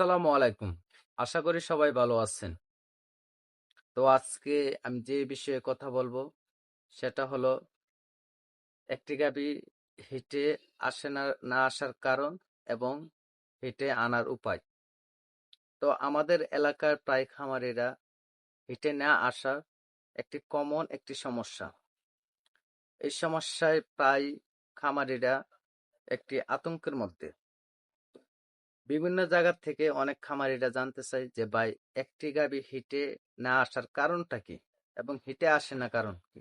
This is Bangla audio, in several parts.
আসসালামু আলাইকুম। আশা করি সবাই ভালো আছেন। তো আজকে আমি যে বিষয়ে কথা বলব, সেটা হলো একটি গাবি হিটে আসে না আসার কারণ এবং হিটে আনার উপায়। তো আমাদের এলাকার প্রায় খামারিরা হিটে না আসার একটি কমন একটি সমস্যা। এই সমস্যায় প্রায় খামারিরা একটি আতঙ্কের মধ্যে। বিভিন্ন জায়গা থেকে অনেক খামারিরা জানতে চায় যে, ভাই, একটি গাবি হিটে না আসার কারণটা কি? এবং হিটে আসে না কারণ কি?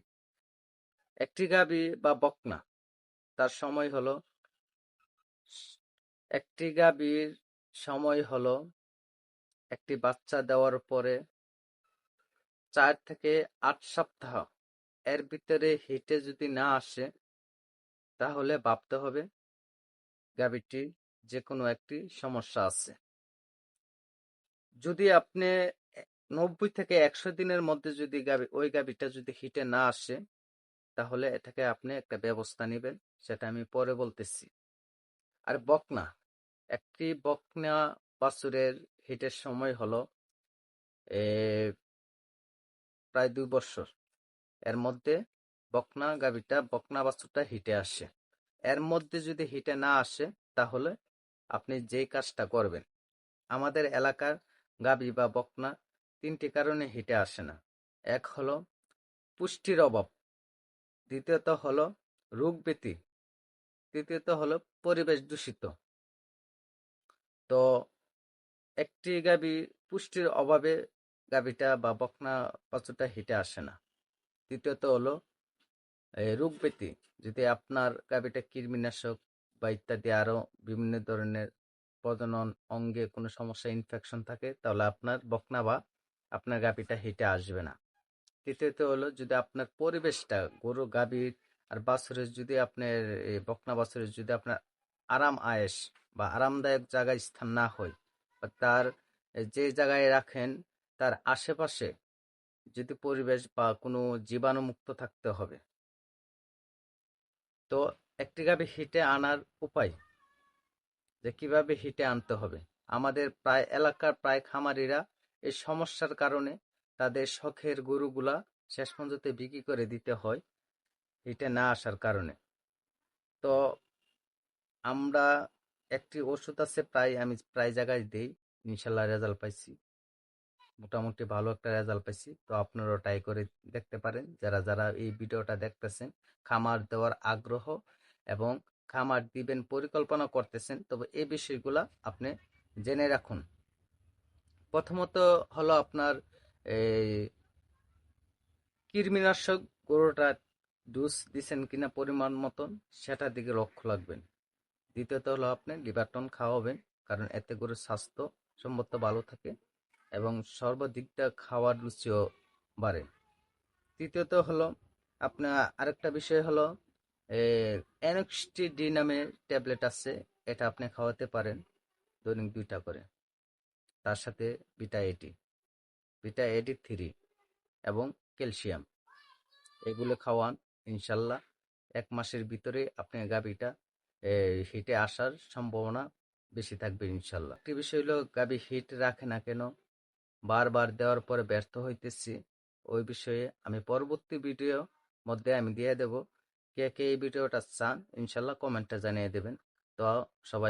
একটি গাবি বা বকনা, তার সময় হলো একটি গাবির সময় হলো একটি বাচ্চা দেওয়ার পরে চার থেকে আট সপ্তাহ। এর ভিতরে হিটে যদি না আসে, তাহলে ভাবতে হবে গাবিটি যে কোনো একটি সমস্যা আছে। যদি আপনি নব্বই থেকে একশো দিনের মধ্যে যদি গাবি ওই গাবিটা যদি হিটে না আসে তাহলে এটাকে আপনি একটা ব্যবস্থা নেবেন সেটা আমি পরে বলতেছি। আর বকনা একটি বকনা বাছুরের হিটের সময় হলো এ, প্রায় দুই বছর। এর মধ্যে বকনা গাবিটা বকনা বাছুরটা হিটে আসে। এর মধ্যে যদি হিটে না আসে তাহলে আপনি যেই কাজটা করবেন। আমাদের এলাকার গাবি বা বকনা তিনটি কারণে হিটে আসে না। এক হলো পুষ্টির অভাব। দ্বিতীয়ত হলো রোগ ব্যাধি তৃতীয়ত হলো পরিবেশ দূষিত। তো একটি গাবি পুষ্টির অভাবে গাবিটা বা বকনা বাছুরটা হিটে আসে না। দ্বিতীয়ত হলো রোগ ব্যাধি যদি আপনার গাবিটা কৃমিনাশক বা ইত্যাদি আরও বিভিন্ন ধরনের প্রজনন অঙ্গে কোনো সমস্যা ইনফেকশন থাকে, তাহলে আপনার বকনা বা আপনার গাবিটা হেঁটে আসবে না। তৃতীয়ত হলো যদি আপনার পরিবেশটা, গরু গাভীর আর বাছুরের যদি আপনার বকনা বাছুরের যদি আপনার আরাম আয়েস বা আরামদায়ক জায়গায় স্থান না হয় বা তার যে জায়গায় রাখেন, তার আশেপাশে যদি পরিবেশ বা কোনো জীবাণুমুক্ত থাকতে হবে। তো একটি গাভী হিটে আনার উপায় যে কীভাবে হিটে আনতে হবে। আমাদের প্রায় এলাকার প্রায় খামারিরা এই সমস্যার কারণে তাদের শখের গরুগুলা শেষ পর্যন্ত বিক্রি করে দিতে হয় হিটে না আসার কারণে। তো আমরা একটি ওষুধ আছে প্রায় আমি প্রায় জায়গায় দিই, ইনশাল্লাহ রেজাল্ট পাইছি। মোটামুটি ভালো একটা রেজাল্ট পাইছি। তো আপনারাও ট্রাই করে দেখতে পারেন। যারা যারা এই ভিডিওটা দেখতেছেন, খামার দেওয়ার আগ্রহ এবং খামার দিবেন, পরিকল্পনা করতেছেন, তবে এই বিষয়গুলা আপনি জেনে রাখুন। প্রথমত হলো আপনার, এই কৃমিনাশক গরুটা ডোজ দিচ্ছেন কিনা পরিমাণ মতন সেটার দিকে লক্ষ্য রাখবেন। দ্বিতীয়ত হলো আপনি লিভারটন খাওয়াবেন, কারণ এতে গরুর স্বাস্থ্য সম্মত ভালো থাকে এবং সর্বদিকটা খাওয়ার রুচিও বাড়ে। তৃতীয়ত হলো, আপনার আরেকটা বিষয় হলো অ্যানক্সটি ডি নামে ট্যাবলেট আছে, এটা আপনি খাওয়াতে পারেন, দৈনিক দুইটা করে। তার সাথে বিটা এটি বিটা এটি থ্রি এবং ক্যালসিয়াম। এগুলো খাওয়ান, ইনশাল্লাহ এক মাসের ভিতরে আপনার গাবিটা হিটে আসার সম্ভাবনা বেশি থাকবে, ইনশাল্লাহ। একটি বিষয় হলো গাবি হিট রাখে না কেন? বারবার দেওয়ার পরে ব্যর্থ হইতেছি। ওই বিষয়ে আমি পরবর্তী ভিডিও মধ্যে আমি দিয়ে দেব। কে কে এই ভিডিওটা চান ইনশাল্লাহ কমেন্টে জানিয়ে দেবেন। তো সবাই